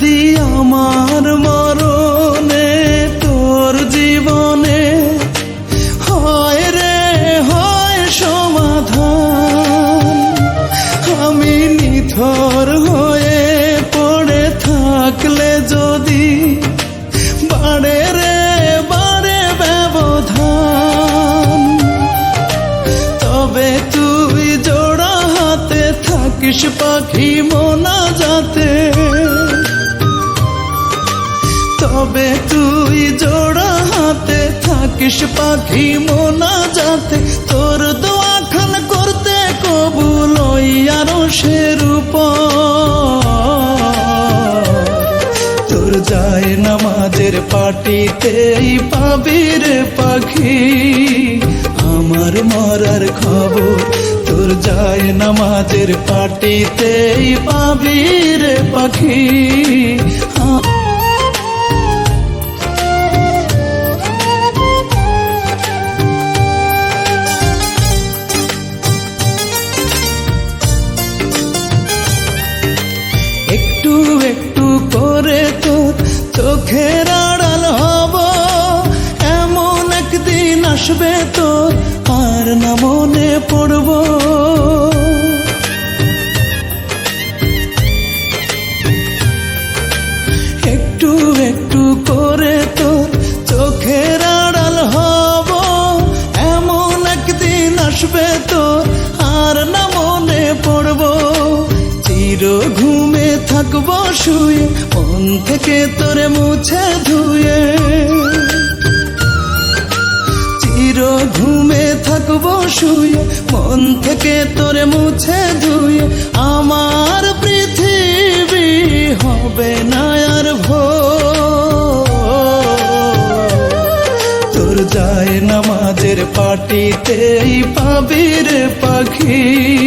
যদি আমার মরণে তোর জীবনে হয় রে, হয় সমাধান। আমি নিথর হয়ে পড়ে থাকলে যদি বাড়ে রে, বাড়ে ব্যবধান। তবে তুই জোড়া হাতে থাকিস পাখি মোনা থাকিস পাখি মোনা যাতে তোর দোয়াখান করতে কবুল আরও সেরূপ তোর যায় নামাজের পাটিতেই পাবির পাখি, আমার মরার খবর। তোর যায় নামাজের পাটিতেই পাবির পাখি একটু একটু করে তো চোখের আড়াল হব। এমন একদিন আসবে তোর, আর না মনে পড়ব। থাকব শুয়ে, মন থেকে তোরে মুছে ধুয়ে। চির ঘুমে থাকব শুয়ে, মন থেকে তোরে মুছে ধুয়ে। আমার পৃথিবী হবে না আর ভোর। তোর যায় নামাজের পাটিতেই পাবির পাখি।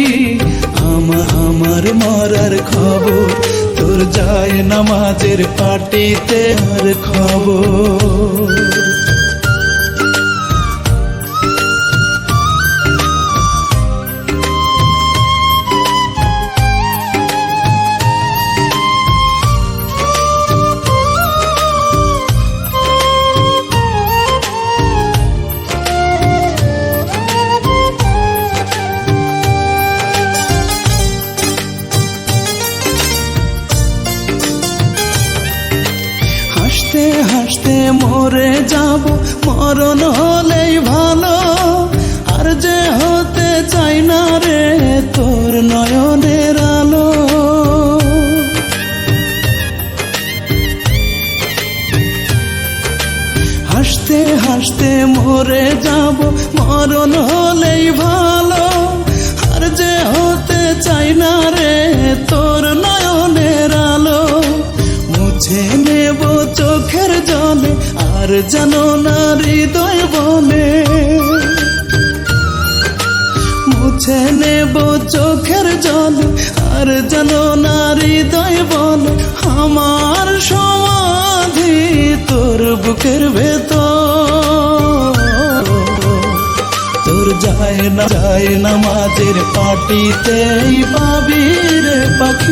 নামাজের পাটিতে আর খবর হাসতে মরে যাব, মরণ হলেই ভালো। আর যে হতে চাই না রে, তোর নয়নের আলো। হাসতে হাসতে মরে যাব, মরণ হলেই ভালো। জলে আর জানো না হৃদয় বলে মুছে নেব চোখের জল, আর জানো না হৃদয় বল আমার সমাধি তোর বুকের ভেতর। তোর যায় না যায় না মাঝের পাটিতেই পাবির পাখি।